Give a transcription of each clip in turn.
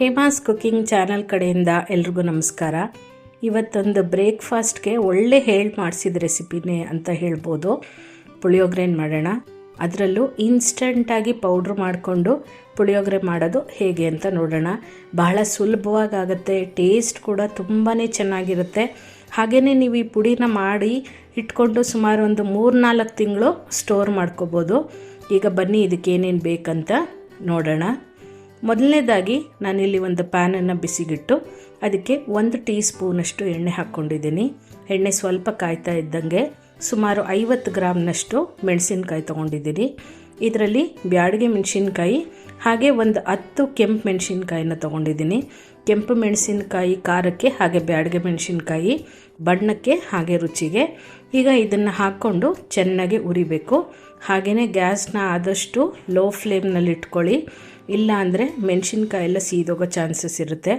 Hema's cooking channel ಕಡೆಯಿಂದ ಎಲ್ರಿಗೂ ನಮಸ್ಕಾರ. ಇವತ್ತೊಂದು ಬ್ರೇಕ್ಫಾಸ್ಟ್ಗೆ ಒಳ್ಳೆ ಹೇಳಿ ಮಾಡಿಸಿದ ರೆಸಿಪಿನೇ ಅಂತ ಹೇಳ್ಬೋದು. ಪುಳಿಯೋಗರೆನ ಮಾಡೋಣ? ಅದರಲ್ಲೂ ಇನ್ಸ್ಟಂಟಾಗಿ ಪೌಡ್ರ್ ಮಾಡಿಕೊಂಡು ಪುಳಿಯೋಗರೆ ಮಾಡೋದು ಹೇಗೆ ಅಂತ ನೋಡೋಣ. ಬಹಳ ಸುಲಭವಾಗಿ ಆಗುತ್ತೆ ಟೇಸ್ಟ್ ಕೂಡ ತುಂಬಾ ಚೆನ್ನಾಗಿರುತ್ತೆ. ಹಾಗೆಯೇ ನೀವು ಈ ಪುಡಿನ ಮಾಡಿ ಇಟ್ಕೊಂಡು ಸುಮಾರು ಒಂದು ಮೂರು ನಾಲ್ಕು ತಿಂಗಳು ಸ್ಟೋರ್ ಮಾಡ್ಕೋಬೋದು. ಈಗ ಬನ್ನಿ, ಇದಕ್ಕೆ ಏನೇನು ಬೇಕಂತ ನೋಡೋಣ. ಮೊದಲನೇದಾಗಿ ನಾನಿಲ್ಲಿ ಒಂದು ಪ್ಯಾನನ್ನು ಬಿಸಿಗಿಟ್ಟು ಅದಕ್ಕೆ ಒಂದು ಟೀ ಸ್ಪೂನಷ್ಟು ಎಣ್ಣೆ ಹಾಕ್ಕೊಂಡಿದ್ದೀನಿ. ಎಣ್ಣೆ ಸ್ವಲ್ಪ ಕಾಯ್ತಾ ಇದ್ದಂಗೆ ಸುಮಾರು ಐವತ್ತು ಗ್ರಾಮ್ನಷ್ಟು ಮೆಣಸಿನ್ಕಾಯಿ ತೊಗೊಂಡಿದ್ದೀನಿ. ಇದರಲ್ಲಿ ಬ್ಯಾಡಿಗೆ ಮೆಣಸಿನ್ಕಾಯಿ, ಹಾಗೆ ಒಂದು ಹತ್ತು ಕೆಂಪು ಮೆಣಸಿನ್ಕಾಯಿನ ತೊಗೊಂಡಿದ್ದೀನಿ. ಕೆಂಪು ಮೆಣಸಿನ್ಕಾಯಿ ಖಾರಕ್ಕೆ, ಹಾಗೆ ಬ್ಯಾಡಿಗೆ ಮೆಣಸಿನ್ಕಾಯಿ ಬಣ್ಣಕ್ಕೆ, ಹಾಗೆ ರುಚಿಗೆ. ಈಗ ಇದನ್ನು ಹಾಕ್ಕೊಂಡು ಚೆನ್ನಾಗಿ ಉರಿಬೇಕು ಹಾಗೆಯೇ ಗ್ಯಾಸ್ನ ಆದಷ್ಟು ಲೋ ಫ್ಲೇಮ್ನಲ್ಲಿ ಇಟ್ಕೊಳ್ಳಿ. ಇಲ್ಲ ಅಂದರೆ ಮೆಣಸಿನ್ಕಾಯಿ ಎಲ್ಲ ಸೀದೋಗೋ ಚಾನ್ಸಸ್ ಇರುತ್ತೆ.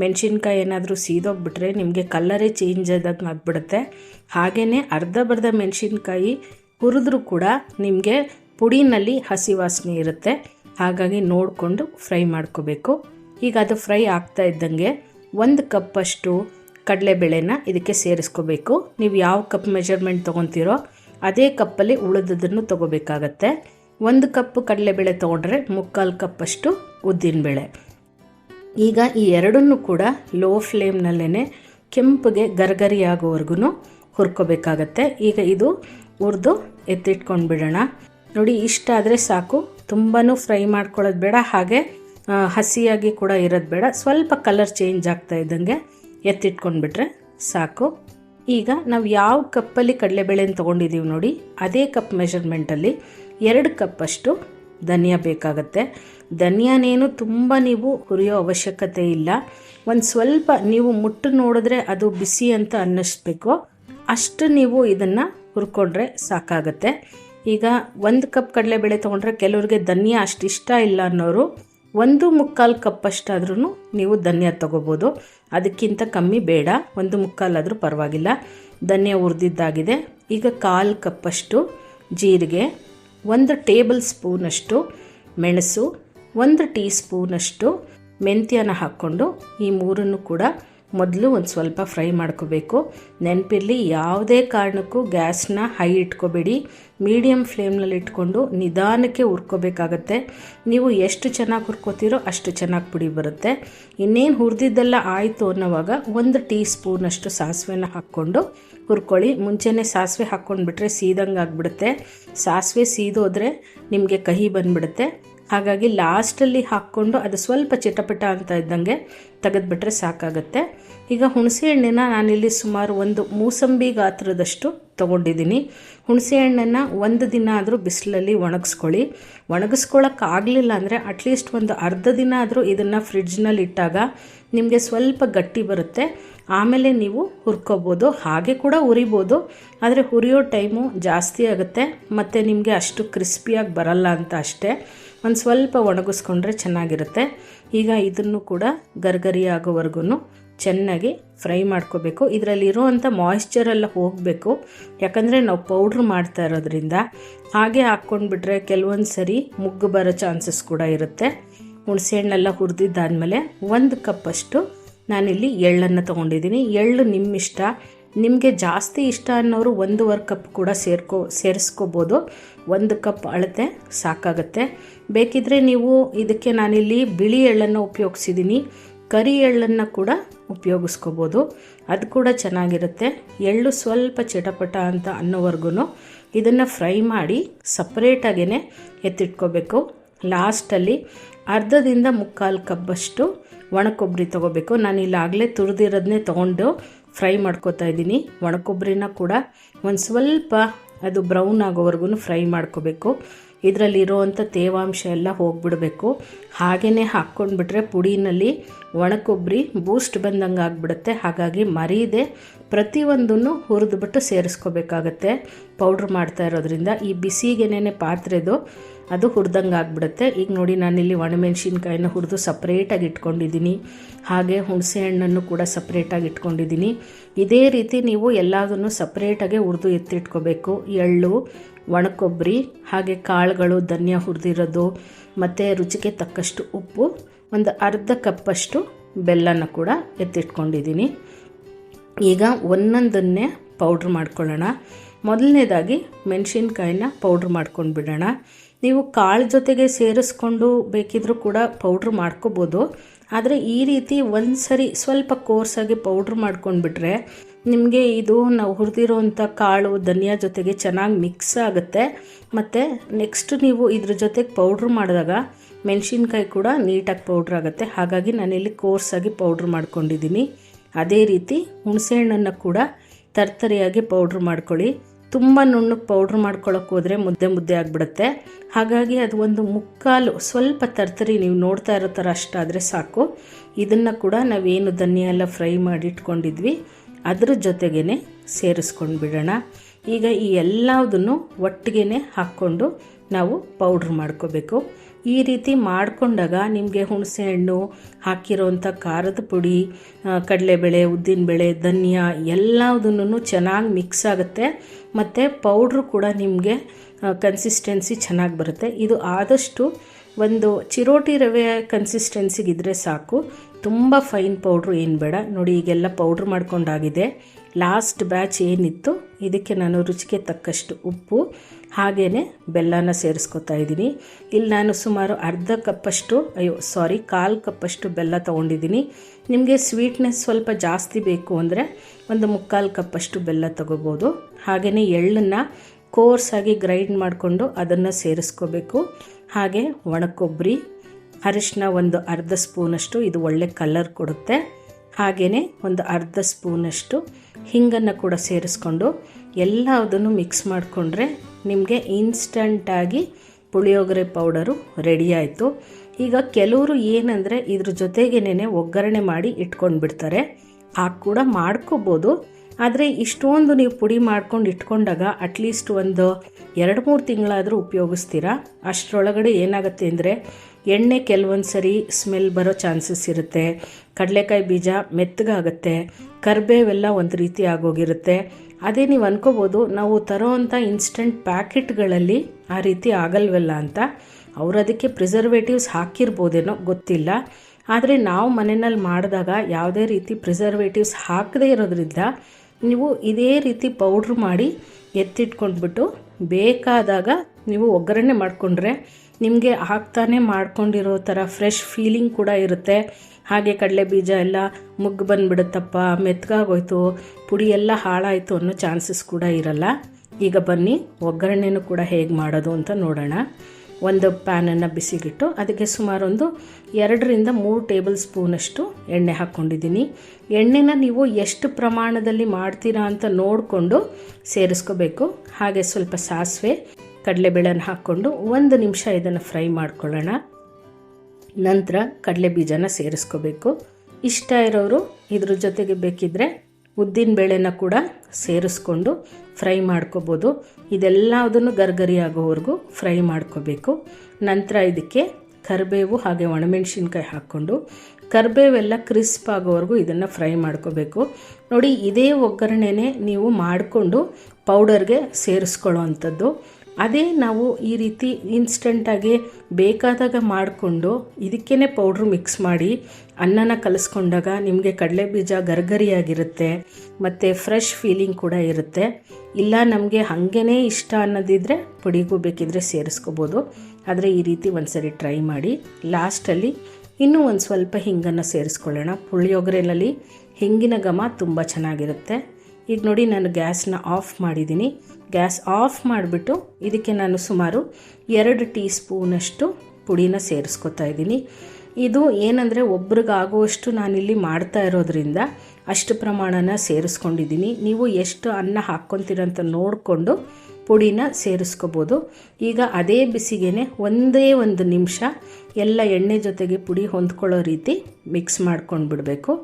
ಮೆಣಸಿನ್ಕಾಯಿ ಏನಾದರೂ ಸೀದೋಗ್ಬಿಟ್ರೆ ನಿಮಗೆ ಕಲ್ಲರೇ ಚೇಂಜ್ ಆದಂಗೆ ಆಗಿಬಿಡುತ್ತೆ. ಹಾಗೆಯೇ ಅರ್ಧ ಬರ್ಧ ಮೆಣಸಿನ್ಕಾಯಿ ಹುರಿದ್ರೂ ಕೂಡ ನಿಮಗೆ ಪುಡಿನಲ್ಲಿ ಹಸಿ ವಾಸನೆ ಇರುತ್ತೆ. ಹಾಗಾಗಿ ನೋಡಿಕೊಂಡು ಫ್ರೈ ಮಾಡ್ಕೋಬೇಕು. ಈಗ ಅದು ಫ್ರೈ ಆಗ್ತಾ ಇದ್ದಂಗೆ ಒಂದು ಕಪ್ಪಷ್ಟು ಕಡಲೆಬೇಳೆನ ಇದಕ್ಕೆ ಸೇರಿಸ್ಕೋಬೇಕು. ನೀವು ಯಾವ ಕಪ್ ಮೆಜರ್ಮೆಂಟ್ ತೊಗೊತೀರೋ ಅದೇ ಕಪ್ಪಲ್ಲಿ ಉಳಿದದನ್ನು ತಗೋಬೇಕಾಗತ್ತೆ. ಒಂದು ಕಪ್ ಕಡಲೆಬೇಳೆ ತೊಗೊಂಡ್ರೆ ಮುಕ್ಕಾಲು ಕಪ್ಪಷ್ಟು ಉದ್ದಿನಬೇಳೆ. ಈಗ ಈ ಎರಡನ್ನೂ ಕೂಡ ಲೋ ಫ್ಲೇಮ್ನಲ್ಲೇ ಕೆಂಪಗೆ ಗರ್ಗರಿ ಆಗೋವರೆಗೂ ಹುರ್ಕೋಬೇಕಾಗತ್ತೆ. ಈಗ ಇದು ಹುರಿದು ಎತ್ತಿಟ್ಕೊಂಡು ಬಿಡೋಣ ನೋಡಿ, ಇಷ್ಟ ಆದರೆ ಸಾಕು. ತುಂಬಾ ಫ್ರೈ ಮಾಡ್ಕೊಳ್ಳೋದು ಬೇಡ, ಹಾಗೆ ಹಸಿಯಾಗಿ ಕೂಡ ಇರೋದು ಬೇಡ. ಸ್ವಲ್ಪ ಕಲರ್ ಚೇಂಜ್ ಆಗ್ತಾ ಇದ್ದಂಗೆ ಎತ್ತಿಟ್ಕೊಂಡ್ಬಿಟ್ರೆ ಸಾಕು. ಈಗ ನಾವು ಯಾವ ಕಪ್ಪಲ್ಲಿ ಕಡಲೆಬೇಳೆನ ತೊಗೊಂಡಿದ್ದೀವಿ ನೋಡಿ, ಅದೇ ಕಪ್ ಮೆಷರ್ಮೆಂಟಲ್ಲಿ ಎರಡು ಕಪ್ಪಷ್ಟು ಧನಿಯಾ ಬೇಕಾಗತ್ತೆ. ಧನಿಯಾನೇನು ತುಂಬ ನೀವು ಹುರಿಯೋ ಅವಶ್ಯಕತೆ ಇಲ್ಲ. ಒಂದು ಸ್ವಲ್ಪ ನೀವು ಮುಟ್ಟು ನೋಡಿದ್ರೆ ಅದು ಬಿಸಿ ಅಂತ ಅನ್ನಿಸ್ಬೇಕು. ಅಷ್ಟು ನೀವು ಇದನ್ನು ಹುರ್ಕೊಂಡ್ರೆ ಸಾಕಾಗತ್ತೆ. ಈಗ ಒಂದು ಕಪ್ ಕಡಲೆಬೇಳೆ ತೊಗೊಂಡ್ರೆ ಕೆಲವ್ರಿಗೆ ಧನಿಯಾ ಅಷ್ಟು ಇಷ್ಟ ಇಲ್ಲ ಅನ್ನೋರು ಒಂದು ಮುಕ್ಕಾಲು ಕಪ್ಪಷ್ಟಾದ್ರೂ ನೀವು ಧನ್ಯ ತಗೋಬೋದು. ಅದಕ್ಕಿಂತ ಕಮ್ಮಿ ಬೇಡ. ಒಂದು ಮುಕ್ಕಾಲಾದರೂ ಪರವಾಗಿಲ್ಲ. ಧನ್ಯ ಉರಿದಿದ್ದಾಗಿದೆ. ಈಗ ಕಾಲು ಕಪ್ಪಷ್ಟು, ಜೀರಿಗೆ, ಒಂದು ಟೇಬಲ್ ಸ್ಪೂನಷ್ಟು ಮೆಣಸು, ಒಂದು ಟೀ ಸ್ಪೂನಷ್ಟು ಮೆಂತ್ಯನ ಹಾಕ್ಕೊಂಡು ಈ ಮೂರನ್ನು ಕೂಡ ಮೊದಲು ಒಂದು ಸ್ವಲ್ಪ ಫ್ರೈ ಮಾಡ್ಕೋಬೇಕು. ನೆನಪಿರಲಿ, ಯಾವುದೇ ಕಾರಣಕ್ಕೂ ಗ್ಯಾಸ್ನ ಹೈ ಇಟ್ಕೋಬೇಡಿ. ಮೀಡಿಯಮ್ ಫ್ಲೇಮ್ನಲ್ಲಿ ಇಟ್ಕೊಂಡು ನಿಧಾನಕ್ಕೆ ಹುರ್ಕೋಬೇಕಾಗತ್ತೆ. ನೀವು ಎಷ್ಟು ಚೆನ್ನಾಗಿ ಹುರ್ಕೋತೀರೋ ಅಷ್ಟು ಚೆನ್ನಾಗಿ ಪುಡಿ ಬರುತ್ತೆ. ಇನ್ನೇನು ಹುರಿದಿದ್ದೆಲ್ಲ ಆಯಿತು ಅನ್ನೋವಾಗ ಒಂದು ಟೀ ಸ್ಪೂನಷ್ಟು ಸಾಸಿವೆನ ಹಾಕ್ಕೊಂಡು ಹುರ್ಕೊಳ್ಳಿ. ಮುಂಚೆನೇ ಸಾಸಿವೆ ಹಾಕ್ಕೊಂಡ್ಬಿಟ್ರೆ ಸೀದಂಗೆ ಆಗಿಬಿಡುತ್ತೆ ಸಾಸಿವೆ ಸೀದೋದ್ರೆ ನಿಮಗೆ ಕಹಿ ಬಂದುಬಿಡುತ್ತೆ. ಹಾಗಾಗಿ ಲಾಸ್ಟಲ್ಲಿ ಹಾಕ್ಕೊಂಡು ಅದು ಸ್ವಲ್ಪ ಚಿಟಪಟ ಅಂತ ಇದ್ದಂಗೆ ತೆಗೆದುಬಿಟ್ರೆ ಸಾಕಾಗುತ್ತೆ. ಈಗ ಹುಣಸೆ ಹಣ್ಣಿನ ನಾನಿಲ್ಲಿ ಸುಮಾರು ಒಂದು ಮೂಸಂಬಿ ಗಾತ್ರದಷ್ಟು ತೊಗೊಂಡಿದ್ದೀನಿ. ಹುಣಸೆ ಹಣ್ಣನ್ನು ಒಂದು ದಿನ ಆದರೂ ಬಿಸಿಲಲ್ಲಿ ಒಣಗಿಸ್ಕೊಳ್ಳಿ. ಒಣಗಿಸ್ಕೊಳ್ಳೋಕ್ಕಾಗಲಿಲ್ಲ ಅಂದರೆ ಅಟ್ಲೀಸ್ಟ್ ಒಂದು ಅರ್ಧ ದಿನ ಆದರೂ ಇದನ್ನು ಫ್ರಿಡ್ಜ್ನಲ್ಲಿ ಇಟ್ಟಾಗ ನಿಮಗೆ ಸ್ವಲ್ಪ ಗಟ್ಟಿ ಬರುತ್ತೆ. ಆಮೇಲೆ ನೀವು ಹುರ್ಕೋಬೋದು. ಹಾಗೆ ಕೂಡ ಹುರಿಬೋದು. ಆದರೆ ಹುರಿಯೋ ಟೈಮು ಜಾಸ್ತಿ ಆಗುತ್ತೆ. ಮತ್ತು ನಿಮಗೆ ಅಷ್ಟು ಕ್ರಿಸ್ಪಿಯಾಗಿ ಬರಲ್ಲ ಅಂತ ಅಷ್ಟೇ. ಒಂದು ಸ್ವಲ್ಪ ಒಣಗಿಸ್ಕೊಂಡ್ರೆ ಚೆನ್ನಾಗಿರುತ್ತೆ. ಈಗ ಇದನ್ನು ಕೂಡ ಗರ್ಗರಿ ಚೆನ್ನಾಗಿ ಫ್ರೈ ಮಾಡ್ಕೋಬೇಕು. ಇದರಲ್ಲಿರುವಂಥ ಮಾಯಿಶ್ಚರೆಲ್ಲ ಹೋಗಬೇಕು. ಯಾಕಂದರೆ ನಾವು ಪೌಡ್ರ್ ಮಾಡ್ತಾ ಇರೋದ್ರಿಂದ ಹಾಗೆ ಹಾಕ್ಕೊಂಡ್ಬಿಟ್ರೆ ಕೆಲವೊಂದು ಸರಿ ಮುಗ್ಗು ಬರೋ ಚಾನ್ಸಸ್ ಕೂಡ ಇರುತ್ತೆ. ಹುಣಸೆಹಣ್ಣೆಲ್ಲ ಹುರಿದಿದ್ದಾದ್ಮೇಲೆ ಒಂದು ಕಪ್ಪಷ್ಟು ನಾನಿಲ್ಲಿ ಎಳ್ಳನ್ನು ತೊಗೊಂಡಿದ್ದೀನಿ. ಎಳ್ಳು ನಿಮ್ಮ ಇಷ್ಟ ನಿಮಗೆ ಜಾಸ್ತಿ ಇಷ್ಟ ಅನ್ನೋರು ಒಂದೂವರೆ ಕಪ್ ಕೂಡ ಸೇರ್ಕೋ, ಸೇರಿಸ್ಕೋಬೋದು. ಒಂದು ಕಪ್ ಅಳತೆ ಸಾಕಾಗುತ್ತೆ. ಬೇಕಿದ್ದರೆ ನೀವು ಇದಕ್ಕೆ ನಾನಿಲ್ಲಿ ಬಿಳಿ ಎಳ್ಳನ್ನು ಉಪಯೋಗಿಸಿದ್ದೀನಿ. ಕರಿ ಎಳ್ಳನ್ನು ಕೂಡ ಉಪಯೋಗಿಸ್ಕೋಬೋದು. ಅದು ಕೂಡ ಚೆನ್ನಾಗಿರುತ್ತೆ. ಎಳ್ಳು ಸ್ವಲ್ಪ ಚಟಪಟ ಅಂತ ಅನ್ನೋವರೆಗೂ ಇದನ್ನು ಫ್ರೈ ಮಾಡಿ ಸಪ್ರೇಟಾಗೇ ಎತ್ತಿಟ್ಕೋಬೇಕು. ಲಾಸ್ಟಲ್ಲಿ ಅರ್ಧದಿಂದ ಮುಕ್ಕಾಲು ಕಪ್ಪಷ್ಟು ಒಣ ಕೊಬ್ಬರಿ ತೊಗೋಬೇಕು. ನಾನು ಇಲ್ಲಾಗಲೇ ತುರಿದಿರೋದನ್ನೇ ತೊಗೊಂಡು ಫ್ರೈ ಮಾಡ್ಕೋತಾ ಇದ್ದೀನಿ. ಒಣಕೊಬ್ಬರಿನ ಕೂಡ ಒಂದು ಸ್ವಲ್ಪ ಅದು ಬ್ರೌನ್ ಆಗೋವರೆಗೂ ಫ್ರೈ ಮಾಡ್ಕೋಬೇಕು. ಇದರಲ್ಲಿರೋವಂಥ ತೇವಾಂಶ ಎಲ್ಲ ಹೋಗ್ಬಿಡಬೇಕು. ಹಾಗೇ ಹಾಕ್ಕೊಂಡ್ಬಿಟ್ರೆ ಪುಡಿನಲ್ಲಿ ಒಣಕೊಬ್ಬರಿ ಬೂಸ್ಟ್ ಬಂದಂಗೆ ಆಗಿಬಿಡುತ್ತೆ. ಹಾಗಾಗಿ ಮರೀದೆ ಪ್ರತಿಯೊಂದನ್ನು ಹುರಿದ್ಬಿಟ್ಟು ಸೇರಿಸ್ಕೋಬೇಕಾಗತ್ತೆ. ಪೌಡ್ರ್ ಮಾಡ್ತಾ ಇರೋದ್ರಿಂದ ಈ ಬಿಸಿಗೆನೇ ಪಾತ್ರೆದು ಅದು ಹುರಿದಂಗೆ ಆಗಿಬಿಡುತ್ತೆ. ಈಗ ನೋಡಿ ನಾನಿಲ್ಲಿ ಒಣಮೆಣ್ಸಿನ್ಕಾಯಿನ ಹುರಿದು ಸಪ್ರೇಟಾಗಿ ಇಟ್ಕೊಂಡಿದ್ದೀನಿ. ಹಾಗೆ ಹುಣಸೆ ಹಣ್ಣನ್ನು ಕೂಡ ಸಪ್ರೇಟಾಗಿ ಇಟ್ಕೊಂಡಿದ್ದೀನಿ. ಇದೇ ರೀತಿ ನೀವು ಎಲ್ಲದನ್ನು ಸಪ್ರೇಟಾಗೆ ಹುರಿದು ಎತ್ತಿಟ್ಕೋಬೇಕು. ಎಳ್ಳು, ಒಣಕೊಬ್ಬರಿ, ಹಾಗೆ ಕಾಳುಗಳು, ಧನ್ಯ ಹುರಿದಿರೋದು, ಮತ್ತು ರುಚಿಗೆ ತಕ್ಕಷ್ಟು ಉಪ್ಪು, ಒಂದು ಅರ್ಧ ಕಪ್ಪಷ್ಟು ಬೆಲ್ಲನ ಕೂಡ ಎತ್ತಿಟ್ಕೊಂಡಿದ್ದೀನಿ. ಈಗ ಒಂದೊಂದನ್ನೇ ಪೌಡ್ರ್ ಮಾಡ್ಕೊಳ್ಳೋಣ. ಮೊದಲನೇದಾಗಿ ಮೆಣಸಿನ್ಕಾಯಿನ ಪೌಡ್ರ್ ಮಾಡ್ಕೊಂಡು ಬಿಡೋಣ ನೀವು ಕಾಳು ಜೊತೆಗೆ ಸೇರಿಸ್ಕೊಂಡು ಬೇಕಿದ್ರೂ ಕೂಡ ಪೌಡ್ರ್ ಮಾಡ್ಕೋಬೋದು. ಆದರೆ ಈ ರೀತಿ ಒಂದು ಸರಿ ಸ್ವಲ್ಪ ಕೋರ್ಸಾಗಿ ಪೌಡ್ರ್ ಮಾಡ್ಕೊಂಡ್ಬಿಟ್ರೆ ನಿಮಗೆ ಇದು ನಾವು ಹುರಿದಿರೋವಂಥ ಕಾಳು, ಧನಿಯಾ ಜೊತೆಗೆ ಚೆನ್ನಾಗಿ ಮಿಕ್ಸ್ ಆಗುತ್ತೆ. ಮತ್ತು ನೆಕ್ಸ್ಟ್ ನೀವು ಇದ್ರ ಜೊತೆಗೆ ಪೌಡ್ರ್ ಮಾಡಿದಾಗ ಮೆಣಸಿನ್ಕಾಯಿ ಕೂಡ ನೀಟಾಗಿ ಪೌಡ್ರ್ ಆಗುತ್ತೆ. ಹಾಗಾಗಿ ನಾನಿಲ್ಲಿ ಕೋರ್ಸಾಗಿ ಪೌಡ್ರ್ ಮಾಡ್ಕೊಂಡಿದ್ದೀನಿ. ಅದೇ ರೀತಿ ಹುಣಸೆಹಣ್ಣನ್ನು ಕೂಡ ತರ್ತರಿಯಾಗಿ ಪೌಡ್ರ್ ಮಾಡ್ಕೊಳ್ಳಿ. ತುಂಬ ನುಣ್ಣಗೆ ಪೌಡ್ರ್ ಮಾಡ್ಕೊಳ್ಳೋಕೆ ಹೋದರೆ ಮುದ್ದೆ ಮುದ್ದೆ ಆಗಿಬಿಡುತ್ತೆ. ಹಾಗಾಗಿ ಅದು ಒಂದು ಮುಕ್ಕಾಲು ಸ್ವಲ್ಪ ತರ್ತರಿ ನೀವು ನೋಡ್ತಾ ಇರೋ ಥರ ಅಷ್ಟಾದರೆ ಸಾಕು. ಇದನ್ನು ಕೂಡ ನಾವೇನು ಧನಿಯಾ ಎಲ್ಲ ಫ್ರೈ ಮಾಡಿ ಇಟ್ಕೊಂಡಿದ್ವಿ ಅದ್ರ ಜೊತೆಗೇ ಸೇರಿಸ್ಕೊಂಡು ಬಿಡೋಣ. ಈಗ ಈ ಎಲ್ಲದನ್ನು ಒಟ್ಟಿಗೆ ಹಾಕ್ಕೊಂಡು ನಾವು ಪೌಡ್ರ್ ಮಾಡ್ಕೋಬೇಕು. ಈ ರೀತಿ ಮಾಡಿಕೊಂಡಾಗ ನಿಮಗೆ ಹುಣಸೆಹಣ್ಣು ಹಾಕಿರೋವಂಥ ಖಾರದ ಪುಡಿ ಕಡಲೆಬೇಳೆ, ಉದ್ದಿನಬೇಳೆ, ಧನಿಯಾ ಎಲ್ಲದನ್ನು ಚೆನ್ನಾಗಿ ಮಿಕ್ಸ್ ಆಗುತ್ತೆ. ಮತ್ತು ಪೌಡ್ರು ಕೂಡ ನಿಮಗೆ ಕನ್ಸಿಸ್ಟೆನ್ಸಿ ಚೆನ್ನಾಗಿ ಬರುತ್ತೆ. ಇದು ಆದಷ್ಟು ಒಂದು ಚಿರೋಟಿ ರವೆ ಕನ್ಸಿಸ್ಟೆನ್ಸಿಗಿದ್ರೆ ಸಾಕು. ತುಂಬ ಫೈನ್ ಪೌಡ್ರು ಏನು ಬೇಡ. ನೋಡಿ, ಈಗೆಲ್ಲ ಪೌಡ್ರ್ ಮಾಡ್ಕೊಂಡಾಗಿದೆ. ಲಾಸ್ಟ್ ಬ್ಯಾಚ್ ಏನಿತ್ತು? ಇದಕ್ಕೆ ನಾನು ರುಚಿಗೆ ತಕ್ಕಷ್ಟು ಉಪ್ಪು ಹಾಗೆಯೇ ಬೆಲ್ಲನ ಸೇರಿಸ್ಕೊತಾ ಇದ್ದೀನಿ. ಇಲ್ಲಿ ನಾನು ಸುಮಾರು ಅರ್ಧ ಕಪ್ಪಷ್ಟು, ಅಯ್ಯೋ ಸಾರಿ ಕಾಲು ಕಪ್ಪಷ್ಟು ಬೆಲ್ಲ ತೊಗೊಂಡಿದ್ದೀನಿ. ನಿಮಗೆ ಸ್ವೀಟ್ನೆಸ್ ಸ್ವಲ್ಪ ಜಾಸ್ತಿ ಬೇಕು ಅಂದರೆ ಒಂದು ಮುಕ್ಕಾಲು ಕಪ್ಪಷ್ಟು ಬೆಲ್ಲ ತೊಗೋಬೋದು. ಹಾಗೆಯೇ ಎಳ್ಳನ್ನು ಕೋರ್ಸಾಗಿ ಗ್ರೈಂಡ್ ಮಾಡಿಕೊಂಡು ಅದನ್ನು ಸೇರಿಸ್ಕೋಬೇಕು. ಹಾಗೆ ಒಣಕೊಬ್ಬರಿ ಅರಿಶಿನ ಒಂದು ಅರ್ಧ ಸ್ಪೂನಷ್ಟು, ಇದು ಒಳ್ಳೆ ಕಲರ್ ಕೊಡುತ್ತೆ. ಹಾಗೆಯೇ ಒಂದು ಅರ್ಧ ಸ್ಪೂನಷ್ಟು ಹಿಂಗನ್ನು ಕೂಡ ಸೇರಿಸ್ಕೊಂಡು ಎಲ್ಲದನ್ನು ಮಿಕ್ಸ್ ಮಾಡಿಕೊಂಡ್ರೆ ನಿಮಗೆ ಇನ್ಸ್ಟಂಟಾಗಿ ಪುಳಿಯೋಗರೆ ಪೌಡರು ರೆಡಿ ಆಯಿತು. ಈಗ ಕೆಲವರು ಏನಂದರೆ ಇದ್ರ ಜೊತೆಗೇನೆ ಒಗ್ಗರಣೆ ಮಾಡಿ ಇಟ್ಕೊಂಡು ಬಿಡ್ತಾರೆ. ಆ ಕೂಡ ಮಾಡ್ಕೋಬೋದು. ಆದರೆ ಇಷ್ಟೊಂದು ನೀವು ಪುಡಿ ಮಾಡ್ಕೊಂಡು ಇಟ್ಕೊಂಡಾಗ ಅಟ್ಲೀಸ್ಟ್ ಒಂದು ಎರಡು ಮೂರು ತಿಂಗಳಾದರೂ ಉಪಯೋಗಿಸ್ತೀರಾ? ಅಷ್ಟರೊಳಗಡೆ ಏನಾಗುತ್ತೆ ಅಂದರೆ ಎಣ್ಣೆ ಕೆಲವೊಂದು ಸರಿ ಸ್ಮೆಲ್ ಬರೋ ಚಾನ್ಸಸ್ ಇರುತ್ತೆ. ಕಡಲೆಕಾಯಿ ಬೀಜ ಮೆತ್ತಗಾಗುತ್ತೆ. ಕರ್ಬೇವೆಲ್ಲ ಒಂದು ರೀತಿ ಆಗೋಗಿರುತ್ತೆ. ಅದೇ ನೀವು ಅನ್ಕೋಬೋದು, ನಾವು ತರೋವಂಥ ಇನ್ಸ್ಟೆಂಟ್ ಪ್ಯಾಕೆಟ್ಗಳಲ್ಲಿ ಆ ರೀತಿ ಆಗಲ್ವಲ್ಲ ಅಂತ. ಅವರು ಅದಕ್ಕೆ ಪ್ರಿಸರ್ವೇಟಿವ್ಸ್ ಹಾಕಿರ್ಬೋದೇನೋ ಗೊತ್ತಿಲ್ಲ. ಆದರೆ ನಾವು ಮನೆಯಲ್ಲಿ ಮಾಡಿದಾಗ ಯಾವುದೇ ರೀತಿ ಪ್ರಿಸರ್ವೇಟಿವ್ಸ್ ಹಾಕದೇ ಇರೋದ್ರಿಂದ ನೀವು ಇದೇ ರೀತಿ ಪೌಡ್ರ್ ಮಾಡಿ ಎತ್ತಿಟ್ಕೊಂಡ್ಬಿಟ್ಟು ಬೇಕಾದಾಗ ನೀವು ಒಗ್ಗರಣೆ ಮಾಡಿಕೊಂಡ್ರೆ ನಿಮಗೆ ಹಾಕ್ತಾನೆ ಮಾಡ್ಕೊಂಡಿರೋ ಥರ ಫ್ರೆಶ್ ಫೀಲಿಂಗ್ ಕೂಡ ಇರುತ್ತೆ. ಹಾಗೆ ಕಡಲೆ ಬೀಜ ಎಲ್ಲ ಮುಗ್ಗು ಬಂದುಬಿಡುತ್ತಪ್ಪ ಮೆತ್ತಗಾಗೋಯ್ತು ಪುಡಿ ಎಲ್ಲ ಹಾಳಾಯಿತು ಅನ್ನೋ ಚಾನ್ಸಸ್ ಕೂಡ ಇರಲ್ಲ. ಈಗ ಬನ್ನಿ, ಒಗ್ಗರಣೆನೂ ಕೂಡ ಹೇಗೆ ಮಾಡೋದು ಅಂತ ನೋಡೋಣ. ಒಂದು ಪ್ಯಾನನ್ನು ಬಿಸಿಗಿಟ್ಟು, ಅದಕ್ಕೆ ಸುಮಾರೊಂದು ಎರಡರಿಂದ ಮೂರು ಟೇಬಲ್ ಸ್ಪೂನಷ್ಟು ಎಣ್ಣೆ ಹಾಕ್ಕೊಂಡಿದ್ದೀನಿ. ಎಣ್ಣೆನ ನೀವು ಎಷ್ಟು ಪ್ರಮಾಣದಲ್ಲಿ ಮಾಡ್ತೀರಾ ಅಂತ ನೋಡಿಕೊಂಡು ಸೇರಿಸ್ಕೋಬೇಕು. ಹಾಗೆ ಸ್ವಲ್ಪ ಸಾಸಿವೆ, ಕಡಲೆಬೇಳೆನ ಹಾಕ್ಕೊಂಡು ಒಂದು ನಿಮಿಷ ಇದನ್ನು ಫ್ರೈ ಮಾಡ್ಕೊಳ್ಳೋಣ. ನಂತರ ಕಡಲೆ ಬೀಜನ ಸೇರಿಸ್ಕೋಬೇಕು. ಇಷ್ಟ ಇರೋರು ಇದ್ರ ಜೊತೆಗೆ ಬೇಕಿದ್ದರೆ ಉದ್ದಿನ ಬೇಳೆನ ಕೂಡ ಸೇರಿಸ್ಕೊಂಡು ಫ್ರೈ ಮಾಡ್ಕೋಬೋದು. ಇದೆಲ್ಲದನ್ನು ಗರ್ಗರಿ ಆಗೋವರೆಗೂ ಫ್ರೈ ಮಾಡ್ಕೋಬೇಕು. ನಂತರ ಇದಕ್ಕೆ ಕರಿಬೇವು ಹಾಗೆ ಒಣಮೆಣಸಿನ್ಕಾಯಿ ಹಾಕ್ಕೊಂಡು ಕರಿಬೇವೆಲ್ಲ ಕ್ರಿಸ್ಪ್ ಆಗೋವರೆಗೂ ಇದನ್ನು ಫ್ರೈ ಮಾಡ್ಕೋಬೇಕು. ನೋಡಿ, ಇದೇ ಒಗ್ಗರಣೆನೇ ನೀವು ಮಾಡಿಕೊಂಡು ಪೌಡರ್ಗೆ ಸೇರಿಸ್ಕೊಳ್ಳೋ ಅಂಥದ್ದು ಅದೇ ನಾವು ಈ ರೀತಿ ಇನ್ಸ್ಟೆಂಟಾಗಿ ಬೇಕಾದಾಗ ಮಾಡಿಕೊಂಡು ಇದಕ್ಕೇ ಪೌಡ್ರ್ ಮಿಕ್ಸ್ ಮಾಡಿ ಅನ್ನನ ಕಲಿಸ್ಕೊಂಡಾಗ ನಿಮಗೆ ಕಡಲೆ ಬೀಜ ಗರ್ಗರಿಯಾಗಿರುತ್ತೆ, ಮತ್ತು ಫ್ರೆಶ್ ಫೀಲಿಂಗ್ ಕೂಡ ಇರುತ್ತೆ. ಇಲ್ಲ ನಮಗೆ ಹಾಗೇ ಇಷ್ಟ ಅನ್ನೋದಿದ್ದರೆ ಪುಡಿಗೂ ಬೇಕಿದ್ದರೆ ಸೇರಿಸ್ಕೋಬೋದು. ಆದರೆ ಈ ರೀತಿ ಒಂದು ಸರಿ ಟ್ರೈ ಮಾಡಿ ಲಾಸ್ಟಲ್ಲಿ ಇನ್ನೂ ಒಂದು ಸ್ವಲ್ಪ ಹಿಂಗನ್ನು ಸೇರಿಸ್ಕೊಳ್ಳೋಣ. ಪುಳಿಯೋಗರೆನಲ್ಲಿ ಹಿಂಗಿನ ಘಮ ತುಂಬ ಚೆನ್ನಾಗಿರುತ್ತೆ. ಈಗ ನೋಡಿ ನಾನು ಗ್ಯಾಸ್ನ ಆಫ್ ಮಾಡಿದ್ದೀನಿ ಗ್ಯಾಸ್ ಆಫ್ ಮಾಡಿಬಿಟ್ಟು ಇದಕ್ಕೆ ನಾನು ಸುಮಾರು ಎರಡು ಟೀ ಸ್ಪೂನಷ್ಟು ಪುಡಿನ ಸೇರಿಸ್ಕೊತಾ ಇದ್ದೀನಿ. ಇದು ಏನಂದರೆ ಒಬ್ರಿಗಾಗುವಷ್ಟು ನಾನಿಲ್ಲಿ ಮಾಡ್ತಾ ಇರೋದ್ರಿಂದ ಅಷ್ಟು ಪ್ರಮಾಣನ ಸೇರಿಸ್ಕೊಂಡಿದ್ದೀನಿ. ನೀವು ಎಷ್ಟು ಅನ್ನ ಹಾಕ್ಕೊತೀರಂತ ನೋಡಿಕೊಂಡು ಪುಡಿನ ಸೇರಿಸ್ಕೋಬೋದು. ಈಗ ಅದೇ ಬಿಸಿಗೆನೆ ಒಂದೇ ಒಂದು ನಿಮಿಷ ಎಲ್ಲ ಎಣ್ಣೆ ಜೊತೆಗೆ ಪುಡಿ ಹೊಂದ್ಕೊಳ್ಳೋ ರೀತಿ ಮಿಕ್ಸ್ ಮಾಡ್ಕೊಂಡು ಬಿಡಬೇಕು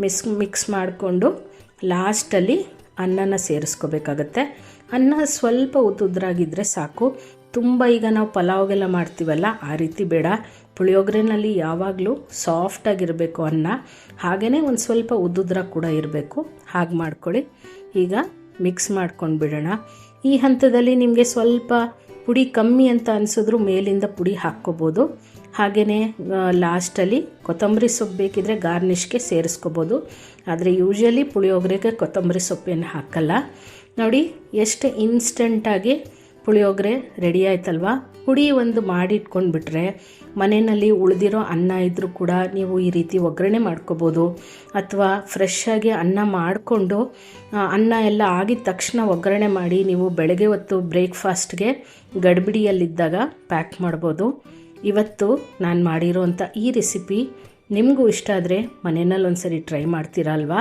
ಮಿಕ್ಸ್ ಮಿಕ್ಸ್ ಮಾಡಿಕೊಂಡು ಲಾಸ್ಟಲ್ಲಿ ಅನ್ನನ ಸೇರಿಸ್ಕೋಬೇಕಾಗತ್ತೆ. ಅನ್ನ ಸ್ವಲ್ಪ ಉತ್ತುದ್ರಾಗಿದ್ದರೆ ಸಾಕು. ತುಂಬ ಈಗ ನಾವು ಪಲಾವ್ಗೆಲ್ಲ ಮಾಡ್ತೀವಲ್ಲ, ಆ ರೀತಿ ಬೇಡ. ಪುಳಿಯೋಗರೆನಲ್ಲಿ ಯಾವಾಗಲೂ ಸಾಫ್ಟಾಗಿರಬೇಕು ಅನ್ನ. ಹಾಗೆಯೇ ಒಂದು ಸ್ವಲ್ಪ ಉದ್ದುದ್ರ ಕೂಡ ಇರಬೇಕು. ಹಾಗೆ ಮಾಡ್ಕೊಳ್ಳಿ. ಈಗ ಮಿಕ್ಸ್ ಮಾಡ್ಕೊಂಡು ಬಿಡೋಣ. ಈ ಹಂತದಲ್ಲಿ ನಿಮಗೆ ಸ್ವಲ್ಪ ಪುಡಿ ಕಮ್ಮಿ ಅಂತ ಅನಿಸಿದ್ರು ಮೇಲಿಂದ ಪುಡಿ ಹಾಕ್ಕೋಬೋದು. ಹಾಗೆಯೇ ಲಾಸ್ಟಲ್ಲಿ ಕೊತ್ತಂಬರಿ ಸೊಪ್ಪು ಬೇಕಿದ್ರೆ ಗಾರ್ನಿಷ್ಗೆ ಸೇರಿಸ್ಕೋಬೋದು. ಆದರೆ ಯೂಶ್ವಲಿ ಪುಳಿಯೋಗರೆಗೆ ಕೊತ್ತಂಬರಿ ಸೊಪ್ಪೇನು ಹಾಕಲ್ಲ. ನೋಡಿ, ಎಷ್ಟು ಇನ್ಸ್ಟೆಂಟಾಗಿ ಪುಳಿಯೋಗರೆ ರೆಡಿ ಆಯ್ತಲ್ವಾ? ಪುಡಿ ಒಂದು ಮಾಡಿಟ್ಕೊಂಡ್ಬಿಟ್ರೆ ಮನೆಯಲ್ಲಿ ಉಳಿದಿರೋ ಅನ್ನ ಇದ್ದರೂ ಕೂಡ ನೀವು ಈ ರೀತಿ ಒಗ್ಗರಣೆ ಮಾಡ್ಕೋಬೋದು. ಅಥವಾ ಫ್ರೆಶ್ಶಾಗಿ ಅನ್ನ ಮಾಡಿಕೊಂಡು ಅನ್ನ ಎಲ್ಲ ಆಗಿದ ತಕ್ಷಣ ಒಗ್ಗರಣೆ ಮಾಡಿ ನೀವು ಬೆಳಗ್ಗೆ ಹೊತ್ತು ಬ್ರೇಕ್ಫಾಸ್ಟ್ಗೆ ಗಡ್ಬಿಡಿಯಲ್ಲಿದ್ದಾಗ ಪ್ಯಾಕ್ ಮಾಡ್ಬೋದು. ಇವತ್ತು ನಾನು ಮಾಡಿರೋಂಥ ಈ ರೆಸಿಪಿ ನಿಮಗೂ ಇಷ್ಟ ಆದರೆ ಮನೆಯಲ್ಲಿ ಒಂದ್ಸರಿ ಟ್ರೈ ಮಾಡ್ತೀರಾ ಅಲ್ವಾ?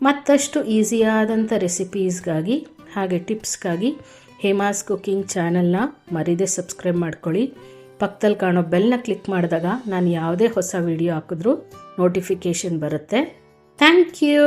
ಮತ್ತಷ್ಟು ಈಸಿಯಾದಂಥ ರೆಸಿಪೀಸ್ಗಾಗಿ ಹಾಗೆ ಟಿಪ್ಸ್ಗಾಗಿ ಹೇಮಾಸ್ ಕುಕ್ಕಿಂಗ್ ಚಾನಲ್ನ ಮರಿದೇ ಸಬ್ಸ್ಕ್ರೈಬ್ ಮಾಡ್ಕೊಳ್ಳಿ. ಪಕ್ಕದಲ್ಲಿ ಕಾಣೋ ಬೆಲ್ನ ಕ್ಲಿಕ್ ಮಾಡಿದಾಗ ನಾನು ಯಾವುದೇ ಹೊಸ ವಿಡಿಯೋ ಹಾಕಿದ್ರೂ ನೋಟಿಫಿಕೇಷನ್ ಬರುತ್ತೆ. Thank you!